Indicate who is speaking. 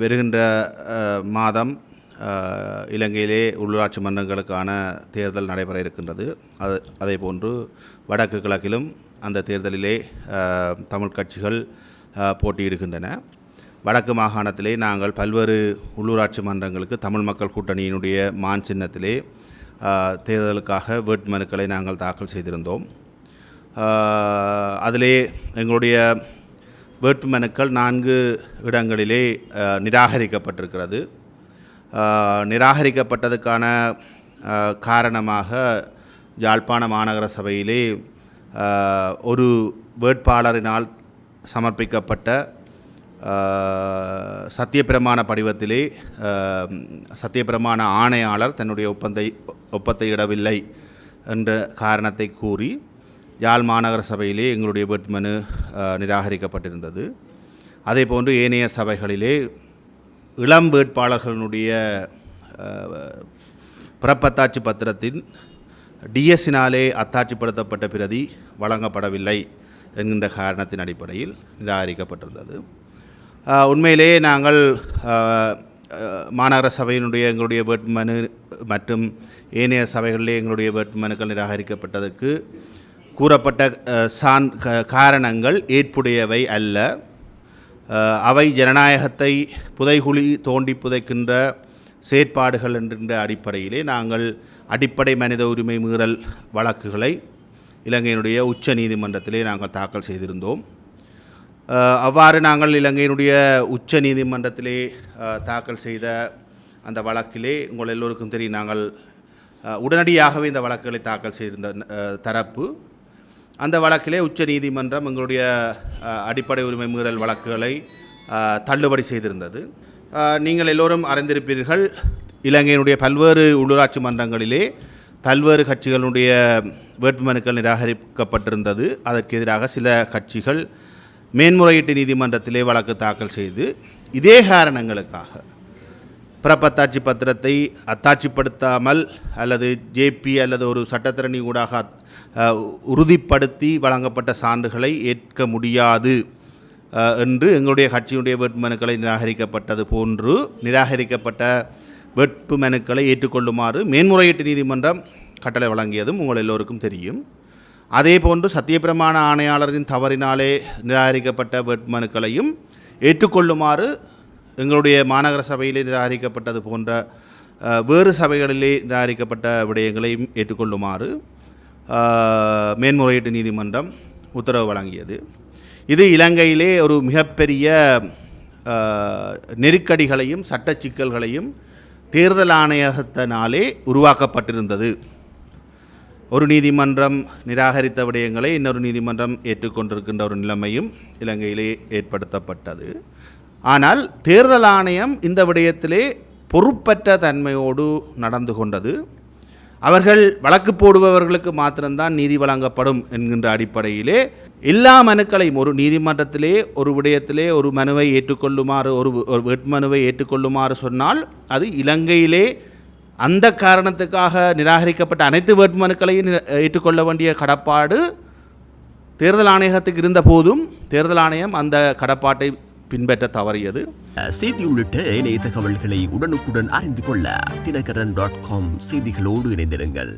Speaker 1: வருகின்ற மாதம் இலங்கையிலே உள்ளூராட்சி மன்றங்களுக்கான தேர்தல் நடைபெற இருக்கின்றது. அது அதே போன்று வடக்கு கிழக்கிலும் அந்த தேர்தலிலே தமிழ் கட்சிகள் போட்டியிடுகின்றன. வடக்கு மாகாணத்திலே நாங்கள் பல்வேறு உள்ளூராட்சி மன்றங்களுக்கு தமிழ் மக்கள் கூட்டணியினுடைய மான் சின்னத்திலே தேர்தலுக்காக வேட்புமனுக்களை நாங்கள் தாக்கல் செய்திருந்தோம். அதிலே எங்களுடைய வேட்புமனுக்கள் நான்கு இடங்களிலே நிராகரிக்கப்பட்டிருக்கிறது. நிராகரிக்கப்பட்டதுக்கான காரணமாக யாழ்ப்பாண மாநகர சபையிலே ஒரு வேட்பாளரினால் சமர்ப்பிக்கப்பட்ட சத்தியப்பிரமாண படிவத்திலே சத்தியப்பிரமாண ஆணையாளர் தன்னுடைய ஒப்பந்தை ஒப்பத்தை இடவில்லை என்ற காரணத்தை கூறி யாழ் மாநகர சபையிலே எங்களுடைய வேட்புமனு நிராகரிக்கப்பட்டிருந்தது. அதே போன்று ஏனைய சபைகளிலே இளம் வேட்பாளர்களுடைய பிறப்பத்தாட்சி பத்திரத்தின் டிஎஸ்ஸினாலே அத்தாட்சிப்படுத்தப்பட்ட பிரதி வழங்கப்படவில்லை என்கின்ற காரணத்தின் அடிப்படையில் நிராகரிக்கப்பட்டிருந்தது. உண்மையிலேயே நாங்கள் மாநகர சபையினுடைய எங்களுடைய வேட்புமனு மற்றும் ஏனைய சபைகளிலே எங்களுடைய வேட்புமனுக்கள் நிராகரிக்கப்பட்டதற்கு கூறப்பட்ட சான் க- காரணங்கள் ஏற்புடையவை அல்ல. அவை ஜனநாயகத்தை புதைகுழி தோண்டி புதைக்கின்ற செயற்பாடுகள் என்கின்ற அடிப்படையிலே நாங்கள் அடிப்படை மனித உரிமை மீறல் வழக்குகளை இலங்கையினுடைய உச்ச நீதிமன்றத்திலே நாங்கள் தாக்கல் செய்திருந்தோம். அவ்வாறு நாங்கள் இலங்கையினுடைய உச்ச நீதிமன்றத்திலே தாக்கல் செய்த அந்த வழக்கிலே உங்கள் எல்லோருக்கும் தெரியும் நாங்கள் உடனடியாகவே இந்த வழக்குகளை தாக்கல் செய்திருந்த தரப்பு. அந்த வழக்கிலே உச்ச நீதிமன்றம் எங்களுடைய அடிப்படை உரிமை மீறல் வழக்குகளை தள்ளுபடி செய்திருந்தது. நீங்கள் எல்லோரும் அறிந்திருப்பீர்கள் இலங்கையினுடைய பல்வேறு உள்ளூராட்சி மன்றங்களிலே பல்வேறு கட்சிகளுடைய வேட்புமனுக்கள் நிராகரிக்கப்பட்டிருந்தது. அதற்கு எதிராக சில கட்சிகள் மேன்முறையீட்டு நீதிமன்றத்திலே வழக்கு தாக்கல் செய்து இதே காரணங்களுக்காக பிறப்பத்தாட்சி பத்திரத்தை அத்தாட்சிப்படுத்தாமல் அல்லது ஜேபி அல்லது ஒரு சட்டத்திரணி ஊடாக உறுதிப்படுத்தி வழங்கப்பட்ட சான்றுகளை ஏற்க முடியாது என்று எங்களுடைய கட்சியினுடைய வேட்புமனுக்களை நிராகரிக்கப்பட்டது போன்று நிராகரிக்கப்பட்ட வேட்பு மனுக்களை ஏற்றுக்கொள்ளுமாறு மேன்முறையீட்டு நீதிமன்றம் கட்டளை வழங்கியதும் உங்கள் எல்லோருக்கும் தெரியும். அதே போன்று சத்தியப்பிரமாண ஆணையாளரின் தவறினாலே நிராகரிக்கப்பட்ட வேட்புமனுக்களையும் ஏற்றுக்கொள்ளுமாறு எங்களுடைய மாநகர சபையிலே நிராகரிக்கப்பட்டது போன்ற வேறு சபைகளிலே நிராகரிக்கப்பட்ட விடயங்களையும் ஏற்றுக்கொள்ளுமாறு மேன்முறையீட்டு நீதிமன்றம் உத்தரவு வழங்கியது. இது இலங்கையிலே ஒரு மிகப்பெரிய நெருக்கடிகளையும் சட்ட சிக்கல்களையும் தேர்தல் ஆணையகத்தினாலே உருவாக்கப்பட்டிருந்தது. ஒரு நீதிமன்றம் நிராகரித்த விடயங்களை இன்னொரு நீதிமன்றம் ஏற்றுக்கொண்டிருக்கின்ற ஒரு நிலைமையும் இலங்கையிலே ஏற்படுத்தப்பட்டது. ஆனால் தேர்தல் ஆணையம் இந்த விடயத்திலே பொறுப்பற்ற தன்மையோடு நடந்து கொண்டது. அவர்கள் வழக்கு போடுபவர்களுக்கு மாத்திரம்தான் நீதி வழங்கப்படும் என்கின்ற அடிப்படையிலே எல்லா மனுக்களையும் ஒரு நீதிமன்றத்திலே ஒரு விடயத்திலே ஒரு மனுவை ஏற்றுக்கொள்ளுமாறு ஒரு ஒரு வேட்புமனுவை ஏற்றுக்கொள்ளுமாறு சொன்னால் அது இலங்கையிலே அந்த காரணத்துக்காக நிராகரிக்கப்பட்ட அனைத்து வேட்புமனுக்களையும் ஏற்றுக்கொள்ள வேண்டிய கடப்பாடு தேர்தல் ஆணையகத்துக்கு இருந்த போதும் தேர்தல் ஆணையம் அந்த கடப்பாட்டை பின்பற்ற தவறியது.
Speaker 2: செய்தி உள்ளிட்ட இணைய தகவல்களை உடனுக்குடன் அறிந்து கொள்ள தினகரன் டாட் காம் செய்திகளோடு இணைந்திருங்கள்.